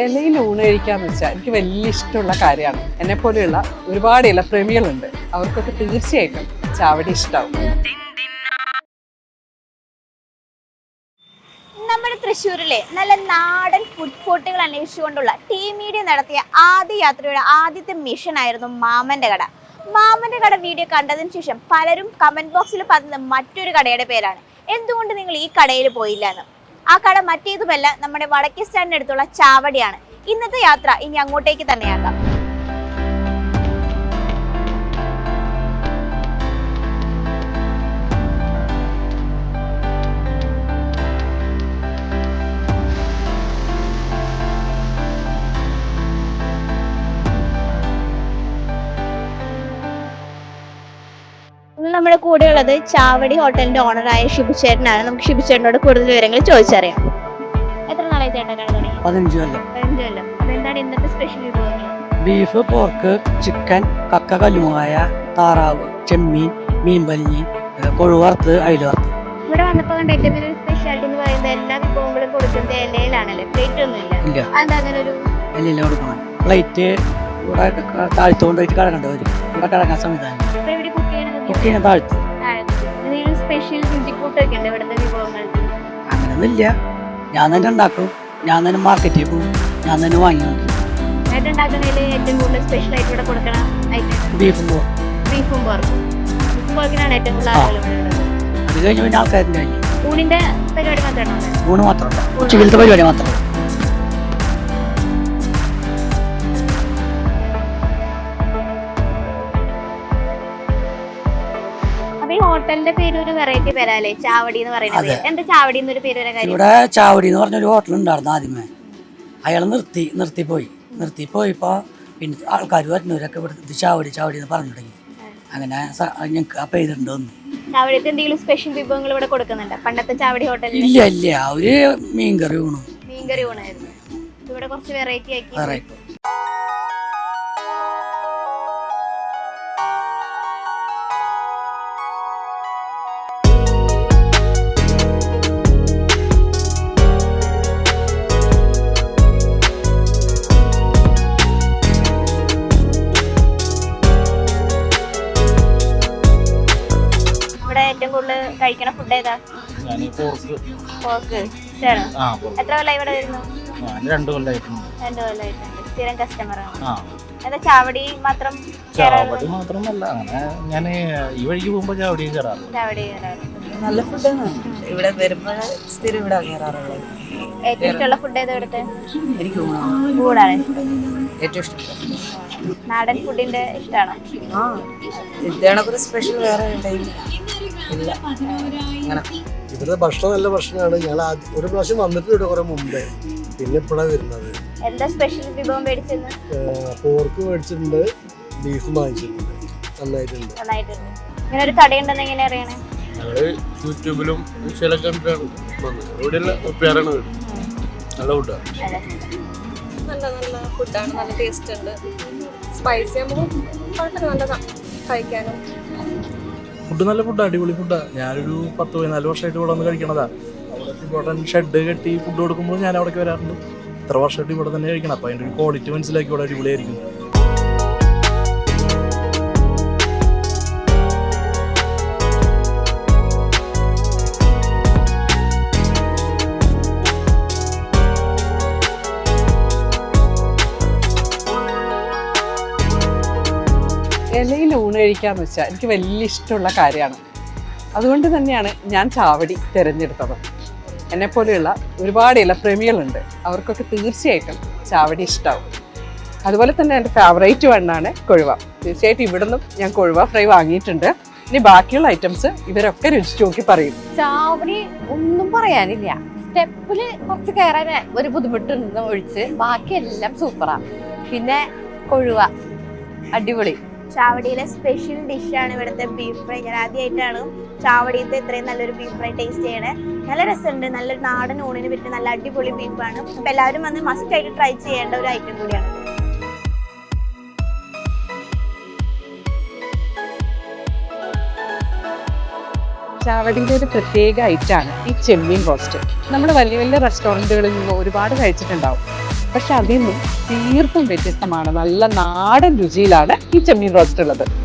ഇലയിൽ ഊണ് കഴിക്കാന്ന് വെച്ചാൽ എനിക്ക് വലിയ ഇഷ്ടമുള്ള കാര്യമാണ്. എന്നെ പോലെയുള്ള ഒരുപാട് ഇലപ്രേമികളുണ്ട് അവർക്കൊക്കെ തീർച്ചയായിട്ടും ചാവടി ഇഷ്ടമാവും നമ്മുടെ തൃശ്ശൂരിലെ നല്ല നാടൻ ഫുഡ് കോർട്ടുകൾ അന്വേഷിച്ചുകൊണ്ടുള്ള ടീ മീഡിയ നടത്തിയ ആദ്യ യാത്രയുടെ ആദ്യത്തെ മിഷൻ ആയിരുന്നു മാമന്റെ കട. മാമന്റെ കട വീഡിയോ കണ്ടതിന് ശേഷം പലരും കമന്റ് ബോക്സിൽ പറഞ്ഞത് മറ്റൊരു കടയുടെ പേരാണ്. എന്തുകൊണ്ട് നിങ്ങൾ ഈ കടയിൽ പോയില്ല എന്ന്? ആ കട മറ്റേതുമല്ല നമ്മുടെ വടക്കേ സ്റ്റാൻഡിനടുത്തുള്ള ചാവടിയാണ്. ഇന്നത്തെ യാത്ര ഇനി അങ്ങോട്ടേക്ക് തന്നെയാകാം. നമ്മുടെ കൂടെയുള്ളത് ചാവടി ഹോട്ടലിന്റെ ഓണറായ ഷിബുചേട്ടനാണ്. നമുക്ക് ഷിബുചേട്ടനോട് കൂടുതൽ വിവരങ്ങൾ ചോദിച്ചറിയാം. എത്ര നാളായി ചേട്ടൻ കട തുടങ്ങി? പതിനഞ്ച് കൊല്ലം. പതിനഞ്ച് കൊല്ലം. അതെന്താണ് ഇന്നത്തെ സ്പെഷ്യൽ വിഭവങ്ങൾ ബീഫ് പോർക്ക് ചിക്കൻ കക്ക കല്ലുമായ താറാവ് ചെമ്മീൻ മീൻ പല്ലി കൊഴുവറുത്ത് അയില ഇവിടെ വന്നപ്പോൾ കണ്ട ഏറ്റവും വലിയ സ്പെഷ്യാലിറ്റി എന്ന് പറയുന്നത് എല്ലാ വിഭവങ്ങളും കൊടുക്കുന്നത് ഇലയിലാണല്ലേ? പ്ലേറ്റ് ഒന്നും ഇല്ല. അതെന്താ അങ്ങനെ ഒരു എല്ലാം കൊടുക്കണം പ്ലേറ്റ് ഇവിടെ താഴ്ത്തുകൊണ്ട് പോയിട്ട് കിടക്കേണ്ടി വരും. ഇവിടെ കിടക്കാൻ സംവിധാനം ചെയ്യാൻ താഴ്ത്ത് സ്പെഷ്യൽ രുചിക്കൂട്ടൊക്കെ ഉണ്ട് ഇവിടുത്തെ വിഭവങ്ങൾക്ക്? അങ്ങനെയൊന്നുമില്ല ഞാൻ തന്നെ ഉണ്ടാക്കും. ഞാൻ തന്നെ മാർക്കറ്റിൽ പോകും. ഞാൻ തന്നെ വാങ്ങി നോക്കും ആയിട്ട് ഉണ്ടാക്കുന്നതിൽ ഏറ്റവും കൂടുതൽ സ്പെഷ്യൽ ആയിട്ട് ഇവിടെ കൊടുക്കണ ഐറ്റം ബീഫും പോകും ബീഫും പോർക്കും ബീഫും പോർക്കിനാണ് ഏറ്റവും കൂടുതൽ അത് കഴിഞ്ഞ് പിന്നെ ആൾക്കാരുടെ കഴിഞ്ഞു ഊണിന്റെ പരിപാടി ഉള്ളത്? ഊണ് മാത്രമല്ല ഉച്ചക്കലത്തെ പരിപാടി മാത്രം. ഹോട്ടലിന്റെ പേര് ഒരു വെറൈറ്റി പേരല്ലേ? ചാവടി എന്ന് പറയുന്നത്. എന്താ ചാവടി എന്നൊരു പേര് വരാൻ കാര്യം? ഇവിടെ ചാവടി എന്ന് പറഞ്ഞൊരു ഹോട്ടൽ ഉണ്ടായിരുന്നു ആദ്യമേ. അയാൾ നിർത്തി നിർത്തിപ്പോയി പോയി. നിർത്തി പോയപ്പോൾ പിന്നെ ആൾക്കാർ വരുന്നവരൊക്കെ ഇവിടെ ഇത് ചാവടി ചാവടി എന്ന് പറഞ്ഞു തുടങ്ങി. അങ്ങനെ ഞങ്ങൾക്ക് അപ്പം ചെയ്തിട്ടുണ്ട് വന്നു ചാവടിയത്തെ എന്തെങ്കിലും സ്പെഷ്യൽ വിഭവങ്ങൾ ഇവിടെ കൊടുക്കുന്നുണ്ട്? പണ്ടത്തെ ചാവടി ഹോട്ടലിൽ ഇല്ല ഇല്ല. അവർ മീൻകറി ഊണു. മീൻകറി ഊണായിരുന്നു. ഇവിടെ കുറച്ച് വെറൈറ്റി ആക്കി. ഏറ്റവും കൂടുതൽ കഴിക്കണ ഫുഡ് ഏതാ? പോർക്ക് എത്ര കൊല്ലം ഇവിടെ വരുന്നു? രണ്ട് കൊല്ലമായിട്ടുണ്ട് രണ്ടു കൊല്ലമായിട്ടുണ്ട് സ്ഥിരം കസ്റ്റമർ എന്താ ചാവടി മാത്രം ചാവടി മാത്രമല്ല അങ്ങനെ ഞാൻ ഈ വഴിക്ക് പോകുമ്പോൾ ചാവടി കയറാറ് ചാവടി കയറാറുണ്ട് നല്ല ഫുഡാണ് ഇവിടെ വരുമ്പോൾ സ്ഥിരം ഇവിടെ കയറാറുള്ളത് ഏറ്റവും ഇഷ്ടമുള്ള ഫുഡ് ഏതാ ഇവിടുത്തെ? എനിക്ക് ഏറ്റവും ഇഷ്ടം. നാടൻ ഫുഡിന്റെ ഇഷ്ടമാണോ ആ ഇതേണൊക്കെ സ്പെഷ്യൽ വേറെ ഇല്ല. അങ്ങനെ. ഇവിടുത്തെ ഭക്ഷണം നല്ല ഭക്ഷണമാണ്. ഞങ്ങൾ ആദ്യം ഒരു പ്രാവശ്യം വന്നിട്ടുണ്ട് കുറെ മുമ്പേ. പിന്നെ ഇപ്പോഴാണ് വരുന്നത്. എന്താ സ്പെഷ്യൽ വിഭവം മേടിച്ചത് പോർക്ക് മേടിച്ചിട്ടുണ്ട് ബീഫ് വാങ്ങിച്ചിട്ടുണ്ട്. നന്നായിട്ടുണ്ട്. ഇങ്ങനെ ഒരു കടയുണ്ടെന്ന് എങ്ങനെ അറിയണേ? ഞങ്ങൾ യൂട്യൂബിലും ചില വന്നത് ഇവിടെയുള്ള പേരാണ് നല്ല ഫുഡാണ് നല്ല നല്ല ഫുഡാണ് നല്ല ടേസ്റ്റ് ഉണ്ട്. സ്പൈസി കഴിക്കാനും. ഫുഡ് നല്ല ഫുഡ് അടിപൊളി ഫുഡാണ് ഞാനൊരു പത്ത് പതിനാല് വർഷമായിട്ട് ഇവിടെ വന്ന് കഴിക്കണതാ. അവിടെ ഇമ്പോർട്ടന്റ് ഷെഡ് കെട്ടി ഫുഡ് കൊടുക്കുമ്പോൾ ഞാൻ അവിടേക്ക് വരാറുണ്ട്. ഇത്ര വർഷമായിട്ട് ഇവിടെ തന്നെ കഴിക്കണം. അപ്പോൾ അതിന്റെ ഒരു ക്വാളിറ്റി മനസ്സിലാക്കി ഇവിടെ അടിപൊളിയായിരിക്കും. ഊണ് കഴിക്കാന്ന് വെച്ചാൽ എനിക്ക് വലിയ ഇഷ്ടമുള്ള കാര്യമാണ്. അതുകൊണ്ട് തന്നെയാണ് ഞാൻ ചാവടി തിരഞ്ഞെടുത്തത്. എന്നെപ്പോലെയുള്ള ഒരുപാട് ഇലപ്രേമികളുണ്ട് അവർക്കൊക്കെ തീർച്ചയായിട്ടും ചാവടി ഇഷ്ടമാവും അതുപോലെ തന്നെ എന്റെ ഫേവറേറ്റ് വണ്ണാണ് കൊഴുവ. തീർച്ചയായിട്ടും ഇവിടുന്നും ഞാൻ കൊഴുവ ഫ്രൈ വാങ്ങിയിട്ടുണ്ട്. ഇനി ബാക്കിയുള്ള ഐറ്റംസ് ഇവരൊക്കെ രുചിച്ച് നോക്കി പറയും. ചാവടി ഒന്നും പറയാനില്ല. സ്റ്റെപ്പിൽ കുറച്ച് കയറാൻ ഒരു ബുദ്ധിമുട്ടുണ്ടെന്ന് ഒഴിച്ച്. ബാക്കി എല്ലാം പിന്നെ കൊഴുവ. അടിപൊളി. ചാവടിയിലെ സ്പെഷ്യൽ ഡിഷാണ് ഇവിടുത്തെ ബീഫ് ഫ്രൈ ഞാൻ ആദ്യമായിട്ടാണ് ചാവടിയത്തെ ഇത്രയും നല്ലൊരു ബീഫ് ഫ്രൈ ടേസ്റ്റ് ചെയ്യണേ. നല്ല രസമുണ്ട്. നല്ലൊരു നാടൻ ഊണിന് പറ്റിയ നല്ല അടിപൊളി ബീഫാണ് അപ്പം എല്ലാവരും വന്ന് മസ്റ്റ് ആയിട്ട് ട്രൈ ചെയ്യേണ്ട ഒരു ഐറ്റം കൂടിയാണ്. ചാവടിയുടെ ഒരു പ്രത്യേക ഐറ്റാണ് ഈ ചെമ്മീൻ റോസ്റ്റ് നമ്മുടെ വലിയ വലിയ റെസ്റ്റോറന്റുകളിൽ നിന്ന് ഒരുപാട് കഴിച്ചിട്ടുണ്ടാവും. പക്ഷെ അതിൽ നിന്നും തീർത്തും വ്യത്യസ്തമാണ്. നല്ല നാടൻ രുചിയിലാണ് ഈ ചെമ്മീൻ റോസ്റ്റ് ഉള്ളത്.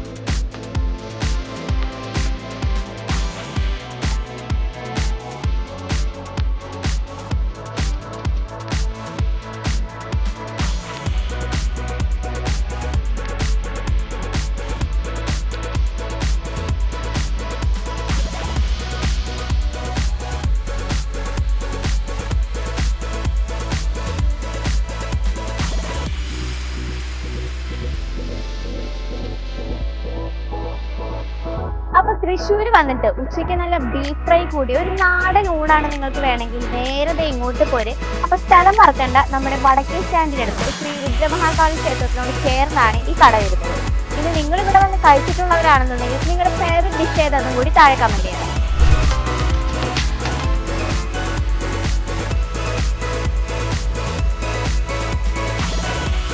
തൃശ്ശൂർ വന്നിട്ട് ഉച്ചയ്ക്ക് നല്ല ബീഫ് ഫ്രൈ കൂടി ഒരു നാടൻ ഊണാണ് നിങ്ങൾക്ക് വേണമെങ്കിൽ നേരത്തെ ഇങ്ങോട്ട് പോരെ. അപ്പൊ സ്ഥലം മറക്കണ്ട. നമ്മുടെ വടക്കേ സ്റ്റാൻഡിനടുത്ത് ശ്രീ രുദ്രമഹാകാളി ക്ഷേത്രത്തിനോട് ചേർന്നാണ് ഈ കട വരുന്നത് ഇനി നിങ്ങൾ ഇവിടെ വന്ന് കഴിച്ചിട്ടുള്ളവരാണെന്നുണ്ടെങ്കിൽ നിങ്ങളുടെ ഫേവറേറ്റ് ഡിഷ് ഏതാണെന്നും കൂടി താഴെ കമന്റ് ചെയ്യണം